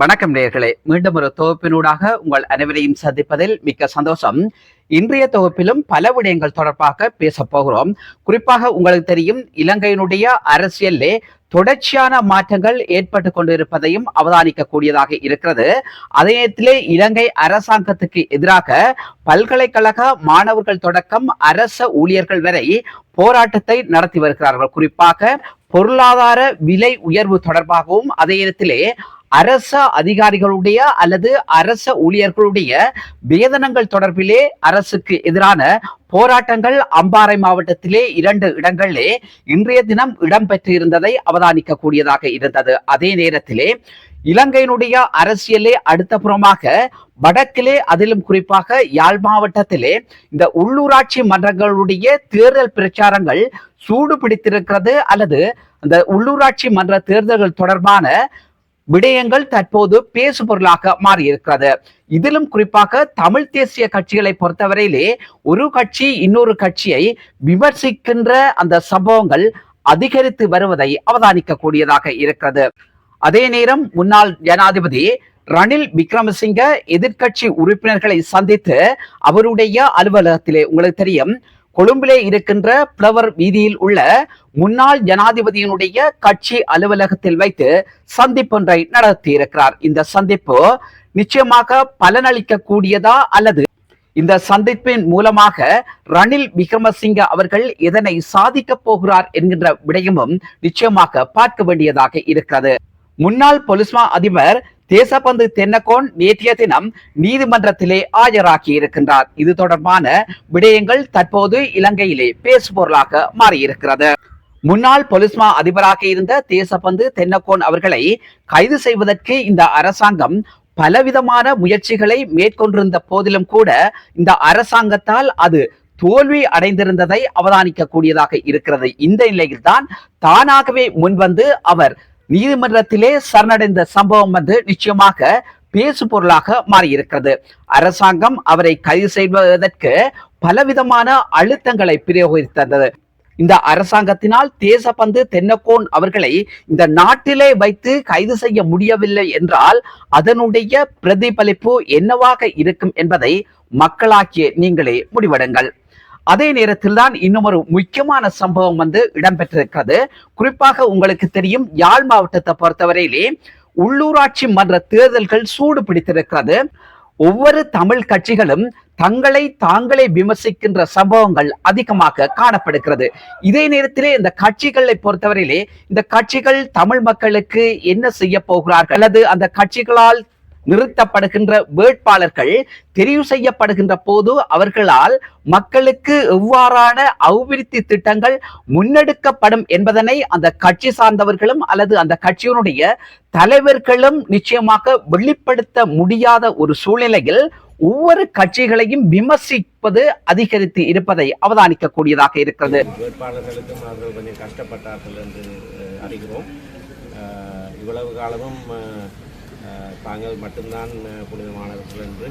வணக்கம் நேர்களே மீண்டும் ஒரு தொகுப்பினூடாக உங்கள் அனைவரையும் சந்திப்பதில் மிக்க சந்தோஷம். இன்றைய தொகுப்பிலும் பல விடயங்கள் தொடர்பாக பேசப் போகிறோம். குறிப்பாக உங்களுக்கு தெரியும் இலங்கையினுடைய அரசியலே தொடர்ச்சியான மாற்றங்கள் ஏற்பட்டு கொண்டிருப்பதையும் அவதானிக்கக்கூடியதாக இருக்கிறது. அதே நேரத்திலே இலங்கை அரசாங்கத்துக்கு எதிராக பல்கலைக்கழக மாணவர்கள் தொடக்கம் அரச ஊழியர்கள் வரை போராட்டத்தை நடத்தி வருகிறார்கள். குறிப்பாக பொருளாதார விலை உயர்வு தொடர்பாகவும் அதே நேரத்திலே அரச அதிகாரிகளுடைய அல்லது அரச ஊழியர்களுடைய வேதனங்கள் தொடர்பிலே அரசுக்கு எதிரான போராட்டங்கள் அம்பாறை மாவட்டத்திலே இரண்டு இடங்களிலே இன்றைய தினம் இடம்பெற்று இருந்ததை அவதானிக்க கூடியதாக இருந்தது. அதே நேரத்திலே இலங்கையினுடைய அரசியலே அடுத்த புறமாக வடக்கிலே அதிலும் குறிப்பாக யாழ் மாவட்டத்திலே இந்த உள்ளூராட்சி மன்றங்களுடைய தேர்தல் பிரச்சாரங்கள் சூடு பிடித்திருக்கிறது அல்லது அந்த உள்ளூராட்சி மன்ற தேர்தல்கள் தொடர்பான விடயங்கள் தற்போது பேசு பொருளாக மாறியிருக்கிறது. இதிலும் குறிப்பாக தமிழ் தேசிய கட்சிகளை பொறுத்தவரையிலே ஒரு கட்சி இன்னொரு கட்சியை விமர்சிக்கின்ற அந்த சம்பவங்கள் அதிகரித்து வருவதை அவதானிக்க கூடியதாக இருக்கிறது. அதே நேரம் முன்னாள் ஜனாதிபதி ரணில் விக்ரமசிங்க எதிர்க்கட்சி உறுப்பினர்களை சந்தித்து அவருடைய அலுவலகத்திலே உங்களுக்கு தெரியும் கொழும்பிலே இருக்கின்ற பிளவர் வீதியில் உள்ள முன்னாள் ஜனாதிபதியினுடைய கட்சி அலுவலகத்தில் வைத்து சந்திப்பொன்றை நடத்தி இருக்கிறார் இந்த சந்திப்பு நிச்சயமாக பலனளிக்க கூடியதா அல்லது இந்த சந்திப்பின் மூலமாக ரணில் விக்ரமசிங்க அவர்கள் எதனை சாதிக்க போகிறார் என்கின்ற விடயமும் நிச்சயமாக பார்க்க வேண்டியதாக இருக்கிறது. முன்னாள் பொலிஸ்மா அதிபர் தேசபந்து தென்னகோன் நேற்றைய தினம் நீதிமன்றத்திலே ஆஜராகி இருக்கின்றார். இது தொடர்பான விடயங்கள் தற்போது இலங்கையிலே பேசுபொருளாக மாறியிருக்கிறது. முன்னாள் பொலிஸ்மா அதிபராக இருந்த தேசபந்து தென்னகோன் அவர்களை கைது செய்வதற்கு இந்த அரசாங்கம் பலவிதமான முயற்சிகளை மேற்கொண்டிருந்த போதிலும் கூட இந்த அரசாங்கத்தால் அது தோல்வி அடைந்திருந்ததை அவதானிக்க கூடியதாக இருக்கிறது. இந்த நிலையில்தான் தானாகவே முன்வந்து அவர் நீதிமன்றத்திலே சரணடைந்த சம்பவம் வந்து நிச்சயமாக பேசு பொருளாக மாறியிருக்கிறது. அரசாங்கம் அவரை கைது செய்வதற்கு பலவிதமான அழுத்தங்களை பிரயோகித்தது. இந்த அரசாங்கத்தினால் தேசபந்து தென்னக்கோன் அவர்களை இந்த நாட்டிலே வைத்து கைது செய்ய முடியவில்லை என்றால் அதனுடைய பிரதிபலிப்பு என்னவாக இருக்கும் என்பதை மக்களாக்கிய நீங்களே முடிவெடுங்கள். அதே நேரத்தில் தான் இன்னும் ஒரு முக்கியமான சம்பவம் வந்து இடம்பெற்றிருக்கிறது. குறிப்பாக உங்களுக்கு தெரியும் யாழ் மாவட்டத்தை பொறுத்தவரையிலே உள்ளூராட்சி மன்ற தேர்தல்கள் சூடு பிடித்திருக்கிறது ஒவ்வொரு தமிழ் கட்சிகளும் தங்களை தாங்களே விமர்சிக்கின்ற சம்பவங்கள் அதிகமாக காணப்படுகிறது. இதே நேரத்திலே இந்த கட்சிகளை பொறுத்தவரையிலே இந்த கட்சிகள் தமிழ் மக்களுக்கு என்ன செய்ய போகிறார்கள்? அல்லது அந்த கட்சிகளால் நிறுத்தப்படுகின்ற வேட்பாளர்கள் தெரிவு செய்யப்படுகின்ற போது அவர்களால் மக்களுக்கு எவ்வாறான அபிவிருத்தி திட்டங்கள் முன்னெடுக்கப்படும் என்பதனை அந்த கட்சி சார்ந்தவர்களும் அல்லது அந்த கட்சியினுடைய தலைவர்களும் நிச்சயமாக வெளிப்படுத்த முடியாத ஒரு சூழ்நிலையில் ஒவ்வொரு கட்சிகளையும் விமர்சிப்பது அதிகரித்து இருப்பதை அவதானிக்க கூடியதாக இருக்கிறது. வேட்பாளர்களுக்கும் அவர்கள் கொஞ்சம் கஷ்டப்பட்டார்கள் என்று அறிகிறோம். இவ்வளவு காலமும் தாங்கள் மட்டும்தான் புனிதமானவர்கள் என்று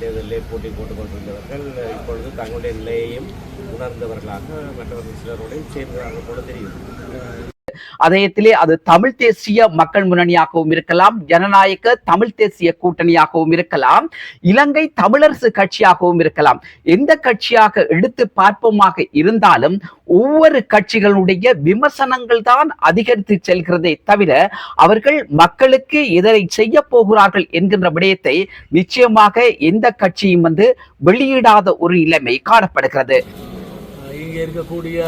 தேர்தலிலே போட்டி போட்டுக் கொண்டிருந்தவர்கள் இப்பொழுது தங்களுடைய நிலையையும் உணர்ந்தவர்களாக மற்றவர்கள் சிலரோடு சேர்ந்ததாக போல தெரியும். அதயத்திலே அது தமிழ் தேசிய மக்கள் முன்னணியாகவும் இருக்கலாம் ஜனநாயக தமிழ் தேசிய கூட்டணியாகவும் இருக்கலாம் இலங்கை தமிழரசு கட்சியாகவும் இருக்கலாம். எந்த கட்சியாக எடுத்து பார்ப்போமாக இருந்தாலும் ஒவ்வொரு கட்சிகளுடைய விமர்சனங்கள் தான் அதிகரித்து செல்கிறதே தவிர அவர்கள் மக்களுக்கு இதனை செய்ய போகிறார்கள் என்கின்ற விடயத்தை நிச்சயமாக எந்த கட்சியும் வந்து வெளியிடாத ஒரு நிலைமை காணப்படுகிறது. இங்கே இருக்கக்கூடிய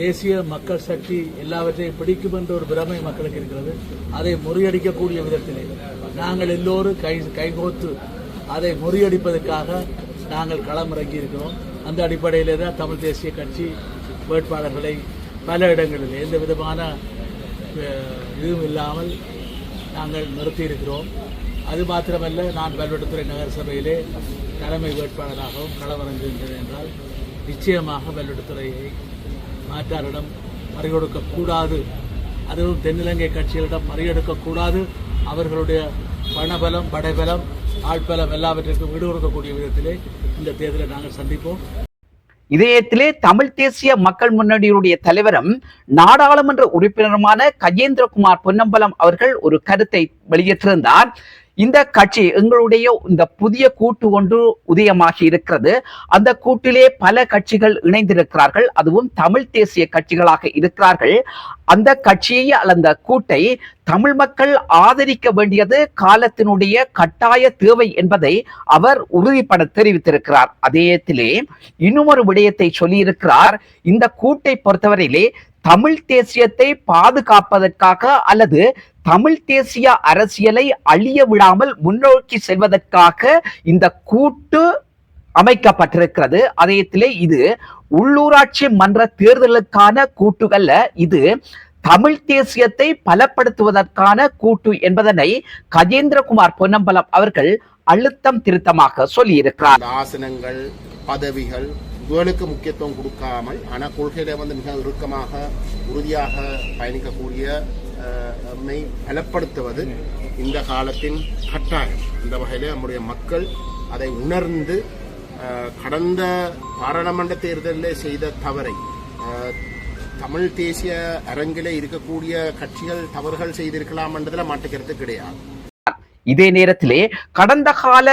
தேசிய மக்கள் சக்தி எல்லாவற்றையும் பிடிக்கும் என்ற ஒரு பிரமை மக்களுக்கு இருக்கிறது. அதை முறியடிக்கக்கூடிய விதத்திலே நாங்கள் எல்லோரும் கை கைகோத்து அதை முறியடிப்பதற்காக நாங்கள் களமிறங்கி இருக்கிறோம். அந்த அடிப்படையிலே தான் தமிழ் தேசிய கட்சி வேட்பாளர்களை பல இடங்களில் எந்த விதமான இதுவும் இல்லாமல் நாங்கள் நிறுத்தியிருக்கிறோம் அது மாத்திரமல்ல நான் பல்வெட்டுத்துறை நகரசபையிலே தலைமை வேட்பாளராகவும் களமிறங்குகின்றேன் என்றால் நிச்சயமாக பல்வெட்டுத்துறையை ஆற்றாரிடம் மறிகொடுக்கக்கூடாது அதுவும் தென்னிலங்கை கட்சிகளிடம் மறியெடுக்கக்கூடாது அவர்களுடைய பணபலம் படைபலம் ஆட்பலம் எல்லாவற்றிற்கும் விடு கொடுக்கக்கூடிய விதத்திலே இந்த தேர்தலை நாங்கள் சந்திப்போம். இதயத்திலே தமிழ் தேசிய மக்கள் முன்னணியுடைய தலைவரும் நாடாளுமன்ற உறுப்பினருமான கஜேந்திரகுமார் பொன்னம்பலம் அவர்கள் ஒரு கருத்தை வெளியிட்டிருந்தார். இந்த கட்சி எங்களுடைய இந்த புதிய கூட்டு ஒன்று உதயமாகி இருக்கிறது. அந்த கூட்டிலே பல கட்சிகள் இணைந்திருக்கிறார்கள். அதுவும் தமிழ் தேசிய கட்சிகளாக இருக்கிறார்கள். அந்த கட்சியை அல்ல கூட்டை தமிழ் மக்கள் ஆதரிக்க வேண்டியது காலத்தினுடைய கட்டாய தேவை என்பதை அவர் உறுதிப்பட தெரிவித்திருக்கிறார். அதேத்திலே இன்னும் ஒரு விடயத்தை சொல்லியிருக்கிறார். இந்த கூட்டை பொறுத்தவரையிலே தமிழ் தேசியத்தை பாதுகாப்பதற்காக அல்லது தமிழ் தேசிய அரசியலை அழிய விடாமல் முன்னோக்கி செல்வதற்காக இந்த கூட்டு அமைக்கப்பட்டிருக்கிறது. அதயத்திலே இது உள்ளூராட்சி மன்ற தேர்தலுக்கான கூட்டுகள்ல இது தமிழ் தேசியத்தை பலப்படுத்துவதற்கான கூட்டு என்பதனை கஜேந்திரகுமார் பொன்னம்பலம் அவர்கள் அழுத்தம் திருத்தமாக சொல்லியிருக்கிறார். ஆசனங்கள் பதவிகள் வேலுக்கு முக்கியத்துவம் கொடுக்காமல் ஆனால் கொள்கையில வந்து மிக இறுக்கமாக உறுதியாக பயணிக்கக்கூடிய அஹ், பலப்படுத்துவது இந்த காலத்தின் கட்டாயம். இந்த வகையில் நம்முடைய மக்கள் அதை உணர்ந்து கடந்த பாராளுமன்ற தேர்தலில் செய்த தவறை தமிழ் தேசிய அரங்கில இருக்கக்கூடிய கட்சிகள் தவறுகள் செய்திருக்கலாம் என்றதில் மாட்டுக்கிறது கிடையாது. இதே நேரத்திலே கடந்த கால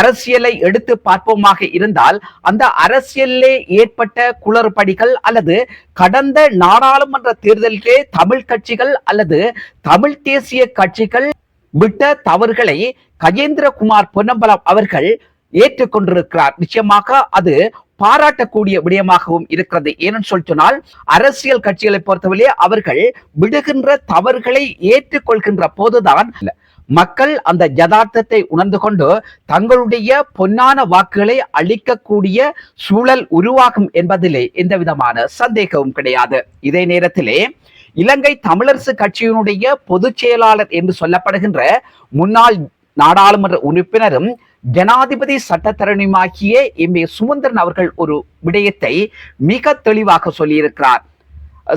அரசியலை எடுத்து பார்ப்போமாக இருந்தால் அந்த அரசியலிலே ஏற்பட்ட குளறுபடிகள் அல்லது கடந்த நாடாளுமன்ற தேர்தலிலே தமிழ் கட்சிகள் அல்லது தமிழ் தேசிய கட்சிகள் விட்ட தவறுகளை கஜேந்திரகுமார் பொன்னம்பலம் அவர்கள் ஏற்றுக்கொண்டிருக்கிறார். நிச்சயமாக அது பாராட்டக்கூடிய விடயமாகவும் இருக்கிறது. ஏன்னு சொல்லி சொன்னால் அரசியல் கட்சிகளை பொறுத்தவரையிலே அவர்கள் விடுகின்ற தவறுகளை ஏற்றுக்கொள்கின்ற போதுதான் மக்கள் அந்த யதார்த்தத்தை உணர்ந்து கொண்டு தங்களுடைய பொன்னான வாக்குகளை அளிக்கக்கூடிய சூழல் உருவாகும் என்பதிலே எந்த விதமான சந்தேகமும் கிடையாது. இதே நேரத்திலே இலங்கை தமிழரசு கட்சியினுடைய பொதுச் செயலாளர் என்று சொல்லப்படுகின்ற முன்னாள் நாடாளுமன்ற உறுப்பினரும் ஜனாதிபதி சட்டத்தரணியுமாகிய எம். ஏ. சுமந்திரன் அவர்கள் ஒரு விடயத்தை மிக தெளிவாக சொல்லியிருக்கிறார்.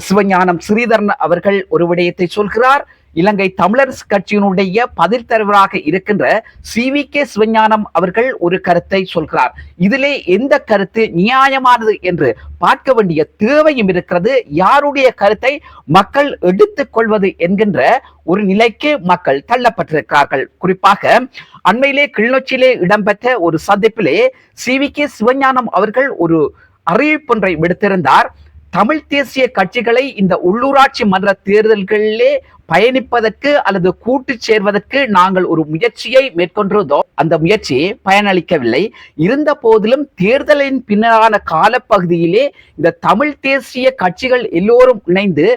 சிவஞானம் ஸ்ரீதரன் அவர்கள் ஒரு விடயத்தை சொல்கிறார். இலங்கை தமிழரசு கட்சியினுடைய பதில் தலைவராக இருக்கின்ற சி வி கே சிவஞானம் அவர்கள் ஒரு கருத்தை சொல்கிறார். இதிலே எந்த கருத்து நியாயமானது என்று பார்க்க வேண்டிய தேவையும் இருக்கிறது. யாருடைய கருத்தை மக்கள் எடுத்துக் கொள்வது என்கின்ற ஒரு நிலைக்கு மக்கள் தள்ளப்பட்டிருக்கிறார்கள். குறிப்பாக அண்மையிலே கிளிநொச்சியிலே இடம்பெற்ற ஒரு சந்திப்பிலே சி வி கே சிவஞானம் அவர்கள் ஒரு அறிவிப்பொன்றை விடுத்திருந்தார். தமிழ் தேசிய கட்சிகளை இந்த உள்ளூராட்சி மன்ற தேர்தல்களிலே பயணிப்பதற்கு அல்லது கூட்டு சேர்வதற்கு நாங்கள் ஒரு முயற்சியை மேற்கொண்டிருந்தோம் அந்த முயற்சி பயனளிக்கவில்லை. இருந்த போதிலும் தேர்தலின் பின்னரான காலப்பகுதியிலே இந்த தமிழ் தேசிய கட்சிகள் எல்லோரும் இணைந்து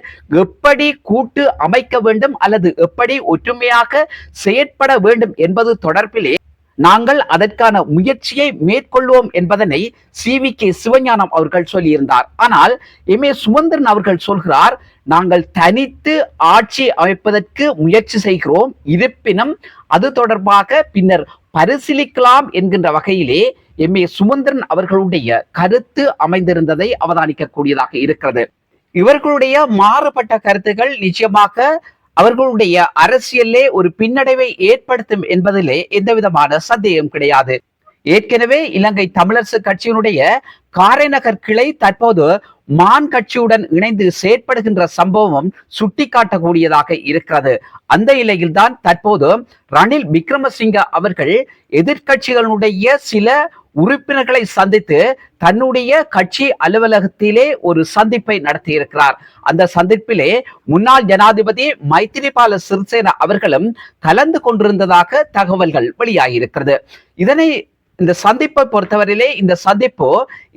எப்படி கூட்டு அமைக்க வேண்டும் அல்லது எப்படி ஒற்றுமையாக செயற்பட வேண்டும் என்பது தொடர்பிலே நாங்கள் அதற்கான முயற்சியை மேற்கொள்வோம் என்பதனை சி வி கே சிவஞானம் அவர்கள் சொல்லியிருந்தார். ஆனால் எம் ஏ சுமந்திரன் அவர்கள் சொல்கிறார் நாங்கள் தனித்து ஆட்சி அமைப்பதற்கு முயற்சி செய்கிறோம். இருப்பினும் அது தொடர்பாக பின்னர் பரிசீலிக்கலாம் என்கின்ற வகையிலே எம் ஏ சுமந்திரன் அவர்களுடைய கருத்து அமைந்திருந்ததை அவதானிக்கக்கூடியதாக இருக்கிறது. இவர்களுடைய மாறுபட்ட கருத்துக்கள் நிச்சயமாக அவர்களுடைய அரசியலே ஒரு பின்னடைவை ஏற்படுத்தும் என்பதிலே எந்த விதமான சந்தேகம் கிடையாது. ஏற்கனவே இலங்கை தமிழரசு கட்சியினுடைய காரைநகர் கிளை தற்போது மான் கட்சியுடன் இணைந்து செயற்படுகின்ற சம்பவம் சுட்டிக்காட்டக்கூடியதாக இருக்கிறது. அந்த நிலையில்தான் தற்போது ரணில் விக்ரமசிங்க அவர்கள் எதிர்க்கட்சிகளுடைய சில உறுப்பினர்களை சந்தித்து தன்னுடைய கட்சி அலுவலகத்திலே ஒரு சந்திப்பை நடத்தியிருக்கிறார். அந்த சந்திப்பிலே முன்னாள் ஜனாதிபதி மைத்திரிபால சிறிசேன அவர்களும் கலந்து கொண்டிருந்ததாக தகவல்கள் வெளியாகியிருக்கிறது. இதனை இந்த சந்திப்பை பொறுத்தவரையிலே இந்த சந்திப்பு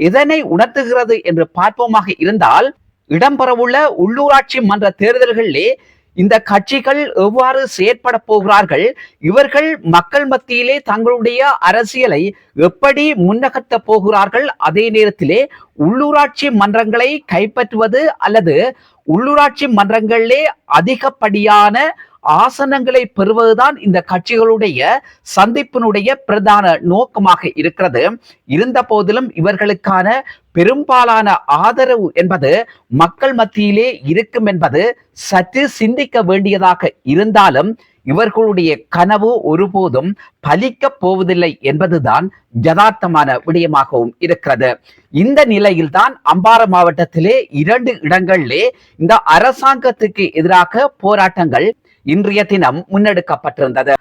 இதனை உணர்த்துகிறது என்று பார்ப்போமாக இருந்தால் இடம்பெறவுள்ள உள்ளூராட்சி மன்ற தேர்தல்களிலே இந்த கட்சிகள் எவ்வாறு செயற்பட போகிறார்கள்? இவர்கள் மக்கள் மத்தியிலே தங்களுடைய அரசியலை எப்படி முன்னகர்த்த போகிறார்கள்? அதே நேரத்திலே உள்ளூராட்சி மன்றங்களை கைப்பற்றுவது அல்லது உள்ளூராட்சி மன்றங்களிலே அதிகப்படியான ஆசனங்களை பெறுவதுதான் இந்த கட்சிகளுடைய சந்திப்பினுடைய பிரதான நோக்கமாக இருக்கிறது. இருந்த போதிலும் இவர்களுக்கான பெரும்பாலான ஆதரவு என்பது மக்கள் மத்தியிலே இருக்கும் என்பது சற்று சிந்திக்க வேண்டியதாக இருந்தாலும் இவர்களுடைய கனவு ஒருபோதும் பலிக்கப் போவதில்லை என்பதுதான் யதார்த்தமான விடயமாகவும் இருக்கிறது. இந்த நிலையில்தான் அம்பாறை மாவட்டத்திலே இரண்டு இடங்களிலே இந்த அரசாங்கத்துக்கு எதிராக போராட்டங்கள் இன்றைய தினம் முன்னெடுக்கப்பட்டிருந்தது.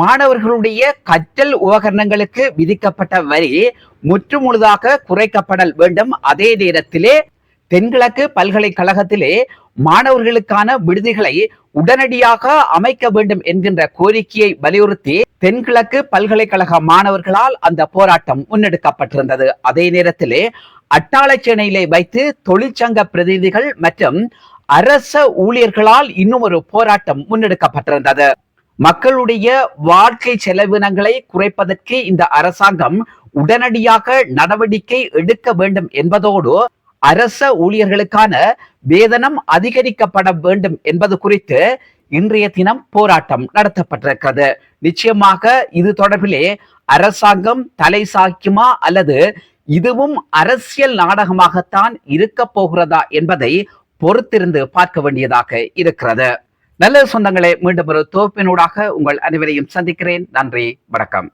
மாணவர்களுடைய கற்றல் உபகரணங்களுக்கு விதிக்கப்பட்ட வரி முற்றுமுழுதாக குறைக்கப்படல் வேண்டும். அதே நேரத்திலே தென்கிழக்கு பல்கலைக்கழகத்திலே மாணவர்களுக்கான விடுதிகளை உடனடியாக அமைக்க வேண்டும் என்கின்ற கோரிக்கையை வலியுறுத்தி தென்கிழக்கு பல்கலைக்கழக மாணவர்களால் அந்த போராட்டம் முன்னெடுக்கப்பட்டிருந்தது. அதே நேரத்திலே அட்டாளச்சேனையிலே வைத்து தொழிற்சங்க பிரதிநிதிகள் மற்றும் அரச ஊழியர்களால் இன்னும் ஒரு போராட்டம் முன்னெடுக்கப்பட்டிருந்தது. மக்களுடைய வாழ்க்கை செலவினங்களை குறைப்பதற்கு இந்த அரசாங்கம் உடனடியாக நடவடிக்கை எடுக்க வேண்டும் என்பதோடு அரச ஊழியர்களுக்கான வேதனம் அதிகரிக்கப்பட வேண்டும் என்பது குறித்து இன்றைய தினம் போராட்டம் நடத்தப்பட்டிருக்கிறது. நிச்சயமாக இது தொடர்பிலே அரசாங்கம் தலை சாய்க்குமா அல்லது இதுவும் அரசியல் நாடகமாகத்தான் இருக்க போகிறதா என்பதை பொறுத்திருந்து பார்க்க வேண்டியதாக இருக்கிறது. நல்ல சொந்தங்களே மீண்டும் ஒரு தொகுப்பினூடாக உங்கள் அனைவரையும் சந்திக்கிறேன். நன்றி வணக்கம்.